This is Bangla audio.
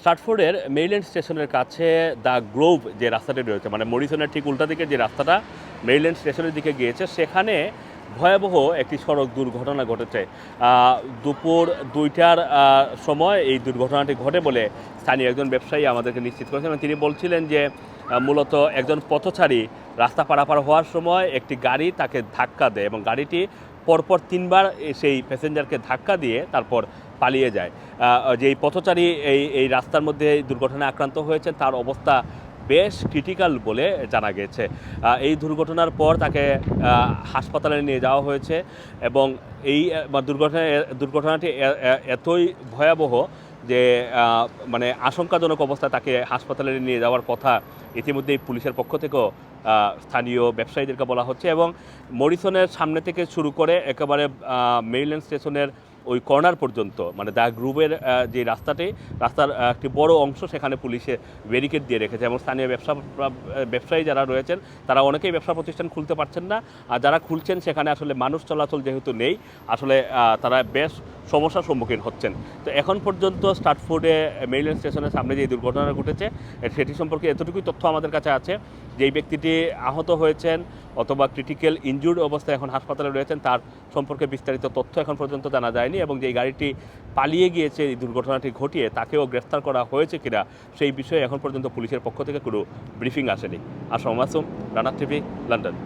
স্টার্টফোর্ডের মেইল্যান্ড স্টেশনের কাছে দ্য গ্লোভ যে রাস্তাটি রয়েছে মানে মরিসনের ঠিক উল্টা দিকে যে রাস্তাটা মেইল্যান্ড স্টেশনের দিকে গিয়েছে, সেখানে ভয়াবহ একটি সড়ক দুর্ঘটনা ঘটেছে। দুপুর দুইটার সময় এই দুর্ঘটনাটি ঘটে বলে স্থানীয় একজন ব্যবসায়ী আমাদেরকে নিশ্চিত করেছেন। তিনি বলছিলেন যে মূলত একজন পথচারী রাস্তা পারাপার হওয়ার সময় একটি গাড়ি তাকে ধাক্কা দেয় এবং গাড়িটি পরপর তিনবার সেই প্যাসেঞ্জারকে ধাক্কা দিয়ে তারপর পালিয়ে যায়। যে এই পথচারী এই এই রাস্তার মধ্যে এই দুর্ঘটনায় আক্রান্ত হয়েছে তার অবস্থা বেশ ক্রিটিক্যাল বলে জানা গেছে। এই দুর্ঘটনার পর তাকে হাসপাতালে নিয়ে যাওয়া হয়েছে এবং এই দুর্ঘটনা, দুর্ঘটনাটি এতই ভয়াবহ যে মানে আশঙ্কাজনক অবস্থায় তাকে হাসপাতালে নিয়ে যাওয়ার কথা ইতিমধ্যেই পুলিশের পক্ষ থেকেও স্থানীয় ব্যবসায়ীদেরকে বলা হচ্ছে এবং মরিসনের সামনে থেকে শুরু করে একেবারে মেরিল্যান্ড স্টেশনের ওই কর্নার পর্যন্ত মানে দ্য গ্রুপের যে রাস্তাটি, রাস্তার একটি বড় অংশ সেখানে পুলিশে ব্যারিকেড দিয়ে রেখেছে। এবং স্থানীয় ব্যবসা, ব্যবসায়ী যারা রয়েছেন, তারা অনেকেই ব্যবসা প্রতিষ্ঠান খুলতে পারছেন না। আর যারা খুলছেন, সেখানে আসলে মানুষ চলাচল যেহেতু নেই, আসলে তারা বেশ সমস্যার সম্মুখীন হচ্ছেন। তো এখন পর্যন্ত স্টার্টফুডে মেরিল্যান্ড স্টেশনের সামনে যে দুর্ঘটনা ঘটেছে, সেটি সম্পর্কে এতটুকুই তথ্য আমাদের কাছে আছে। যে এই ব্যক্তিটি আহত হয়েছেন অথবা ক্রিটিক্যাল ইনজুর্ড অবস্থায় এখন হাসপাতালে রয়েছেন, তার সম্পর্কে বিস্তারিত তথ্য এখন পর্যন্ত জানা যায়নি এবং যে গাড়িটি পালিয়ে গিয়েছে, এই দুর্ঘটনাটি ঘটিয়ে তাকেও গ্রেফতার করা হয়েছে কিনা, সেই বিষয়ে এখন পর্যন্ত পুলিশের পক্ষ থেকে কোনো ব্রিফিং আসেনি। Assam Masum Rana TV, London.